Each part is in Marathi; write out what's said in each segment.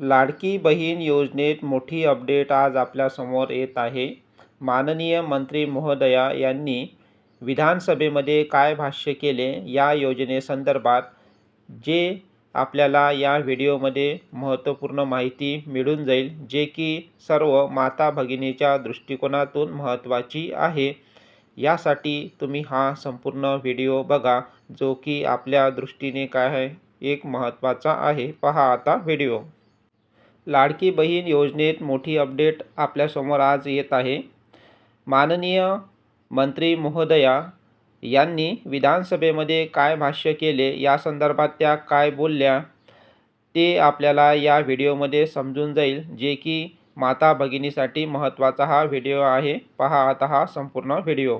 लाडकी बहीण योजनेत मोठी अपडेट आज आपल्यासमोर येत आहे. माननीय मंत्री महोदया यांनी विधानसभेमध्ये काय भाष्य केले या योजनेसंदर्भात जे आपल्याला या व्हिडिओमध्ये महत्त्वपूर्ण माहिती मिळून जाईल जे की सर्व माता भगिनीच्या दृष्टिकोनातून महत्त्वाची आहे. यासाठी तुम्ही हा संपूर्ण व्हिडिओ बघा जो की आपल्या दृष्टीने काय आहे एक महत्त्वाचा आहे. पहा आता व्हिडिओ. लाडकी बहीण योजनेत मोठी अपडेट आपल्यासमोर आज येत आहे. माननीय मंत्री महोदया यांनी विधानसभेमध्ये काय भाष्य केले या संदर्भात त्या काय बोलल्या ते आपल्याला या व्हिडिओमध्ये समजून जाईल जे की माता भगिनीसाठी महत्त्वाचा हा व्हिडिओ आहे. पहा आता हा संपूर्ण व्हिडिओ.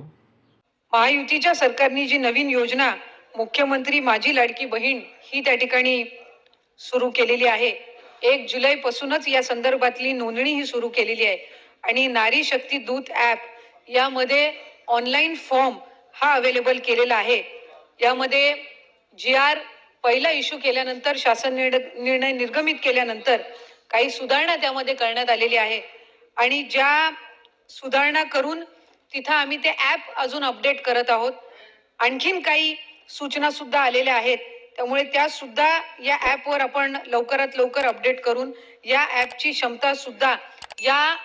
महायुतीच्या सरकारने जी नवीन योजना मुख्यमंत्री माझी लाडकी बहीण ही त्या ठिकाणी सुरू केलेली आहे. एक जुलै पासूनच या संदर्भातली नोंदणी ही सुरू केलेली आहे. आणि नारी शक्ती दूत ऍप यामध्ये ऑनलाईन फॉर्म हा अवेलेबल केलेला आहे. यामध्ये जी आर पहिला इश्यू केल्यानंतर शासन निर्ण- निर्णय निर्गमित केल्यानंतर काही सुधारणा त्यामध्ये करण्यात आलेली आहे. आणि ज्या सुधारणा करून तिथं आम्ही ते ऍप अजून अपडेट करत आहोत. आणखीन काही सूचना सुद्धा आलेल्या आहेत. त्यामुळे त्या सुद्धा या ऍपवर आपण लवकरात लवकर अपडेट करून या ऍपची क्षमता सुद्धा या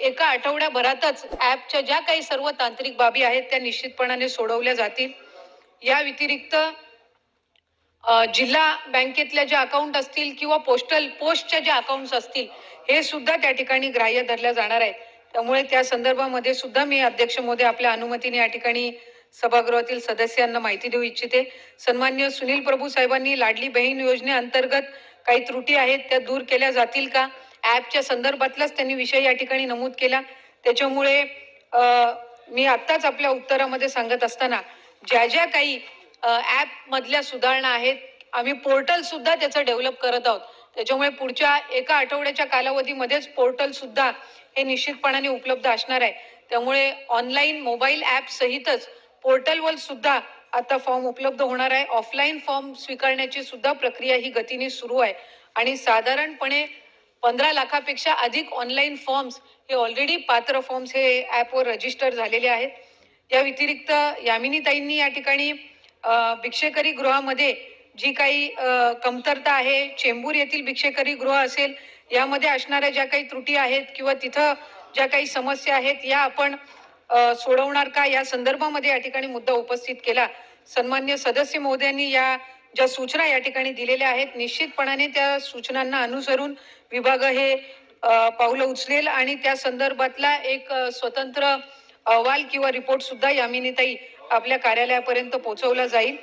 एका आठवड्याभरातच ऍपच्या ज्या काही सर्व तांत्रिक बाबी आहेत त्या निश्चितपणाने सोडवल्या जातील. या व्यतिरिक्त जिल्हा बँकेतल्या ज्या अकाउंट असतील किंवा पोस्टल पोस्टच्या ज्या अकाउंट्स असतील हे सुद्धा त्या ठिकाणी ग्राह्य धरल्या जाणार आहेत. त्यामुळे त्या संदर्भामध्ये सुद्धा मी अध्यक्ष मोदी आपल्या अनुमतीने या ठिकाणी सभागृहातील सदस्यांना माहिती देऊ इच्छिते. सन्मान्य सुनील प्रभू साहेबांनी लाडली बहीण योजनेअंतर्गत काही त्रुटी आहेत त्या दूर केल्या जातील का? ॲपच्या संदर्भातलाच त्यांनी विषय या ठिकाणी नमूद केला. त्याच्यामुळे मी आत्ताच आपल्या उत्तरामध्ये सांगत असताना ज्या ज्या काही ऍप मधल्या सुधारणा आहेत आम्ही पोर्टल सुद्धा त्याचं डेव्हलप करत आहोत. त्याच्यामुळे पुढच्या एका आठवड्याच्या कालावधीमध्येच पोर्टल सुद्धा हे निश्चितपणाने उपलब्ध असणार आहे. त्यामुळे ऑनलाईन मोबाईल ऍप सहितच पोर्टलवर सुद्धा आता फॉर्म उपलब्ध होणार आहे. ऑफलाईन फॉर्म स्वीकारण्याची सुद्धा प्रक्रिया ही गतीने सुरू आहे. आणि साधारणपणे पंधरा लाखापेक्षा अधिक ऑनलाईन फॉर्म्स हे ऑलरेडी पात्र फॉर्म्स हे ॲपवर रजिस्टर झालेले आहेत. या व्यतिरिक्त यामिनीताईंनी या ठिकाणी भिक्षेकरी गृहामध्ये जी काही कमतरता आहे चेंबूर येथील भिक्षेकरी गृह असेल यामध्ये असणाऱ्या ज्या काही त्रुटी आहेत किंवा तिथं ज्या काही समस्या आहेत या आपण सोडवणार का? या संदर्भामध्ये या ठिकाणी मुद्दा उपस्थित केला. सन्मान्य सदस्य महोदयांनी या ज्या सूचना या ठिकाणी दिलेल्या आहेत निश्चितपणाने त्या सूचनांना अनुसरून विभाग हे पावलं उचलेल आणि त्या संदर्भातला एक स्वतंत्र अहवाल किंवा रिपोर्ट सुद्धा यामिनीताई आपल्या कार्यालयापर्यंत पोहोचवला जाईल.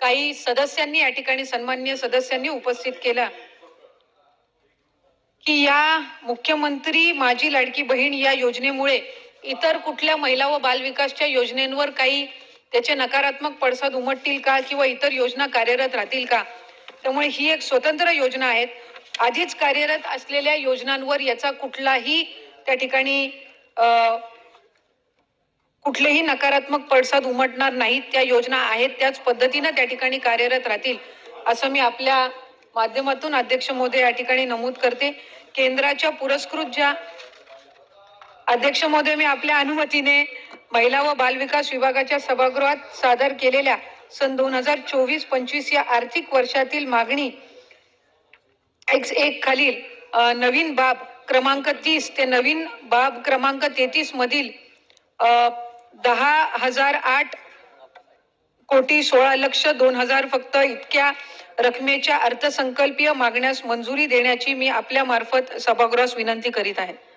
काही सदस्यांनी या ठिकाणी सन्मान्य सदस्यांनी उपस्थित केला की या मुख्यमंत्री माझी लाडकी बहीण या योजनेमुळे इतर कुठल्या महिला व बालविकासच्या योजनेवर काही त्याचे नकारात्मक पडसाद उमटतील का किंवा इतर योजना कार्यरत राहतील का? त्यामुळे ही एक स्वतंत्र योजना आहे आधीच कार्यरत असलेल्या योजनांवर याचा कुठलाही त्या ठिकाणी कुठलेही नकारात्मक पडसाद उमटणार नाहीत. त्या योजना आहेत. त्याच पद्धतीनं त्या ठिकाणी कार्यरत राहतील असं मी आपल्या माध्यमातून अध्यक्ष महोदय या ठिकाणी नमूद करते. केंद्राच्या पुरस्कृत ज्या अध्यक्ष महोदय मी आपल्या अनुमतीने महिला व बालविकास विभागाच्या सभागृहात सादर केलेल्या सन दोन हजार चोवीस पंचवीस या आर्थिक वर्षातील मागणी एक्स एक खालील नवीन बाब क्रमांक तीस ते नवीन बाब क्रमांक तेहतीस मधील दहा हजार आठ कोटी सोळा लक्ष दोन हजार फक्त इतक्या रकमेच्या अर्थसंकल्पीय मागण्यास मंजुरी देण्याची मी आपल्या मार्फत सभागृहास विनंती करीत आहे.